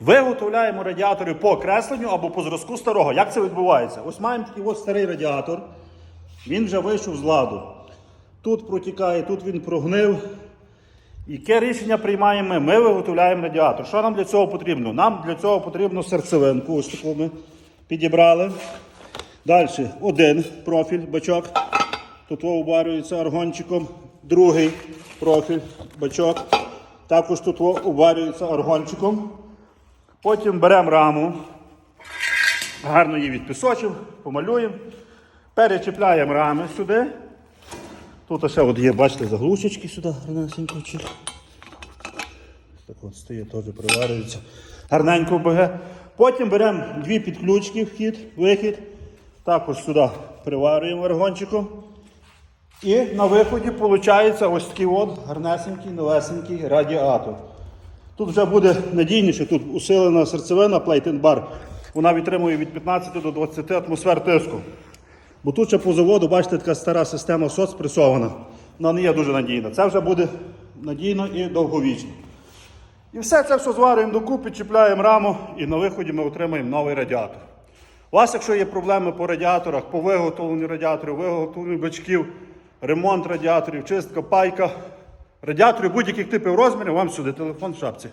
Виготовляємо радіатори по кресленню або по зразку старого. Як це відбувається? Ось маємо такий ось старий радіатор. Він вже вийшов з ладу. Тут протікає, тут він прогнив. І Яке рішення приймаємо ми? Ми виготовляємо радіатор. Що нам для цього потрібно? Нам для цього потрібно серцевинку. Ось таку ми підібрали. Далі один профіль, бачок. Тут уварюється аргончиком. Другий профіль, бачок. Також тут уварюється аргончиком. Потім беремо раму, гарно її відпісочимо, помалюємо. Перечіпляємо рами сюди. Тут ще от є, бачите, заглушечки сюди гарненько. Так от стає, теж приварюється. Гарненько БГ. Потім беремо дві підключки, вхід, вихід. Також сюди приварюємо аргончиком. І на виході виходить ось такий от гарнесенький, новесенький радіатор. Тут вже буде надійніше, тут усилена серцевина Bar. Вона відтримує від 15 до 20 атмосфер тиску. Бо тут ще по заводу, бачите, така стара система СОЦ пресована. Вона не є дуже надійна. Це вже буде надійно і довговічно. І все це все зварюємо докупи, чіпляємо раму і на виході ми отримаємо новий радіатор. У вас, якщо є проблеми по радіаторах, по виготовленню радіаторів, виготовленню бачків, ремонт радіаторів, чистка, пайка, радіаторів будь-яких типів розмірів, вам сюди телефон в шапці.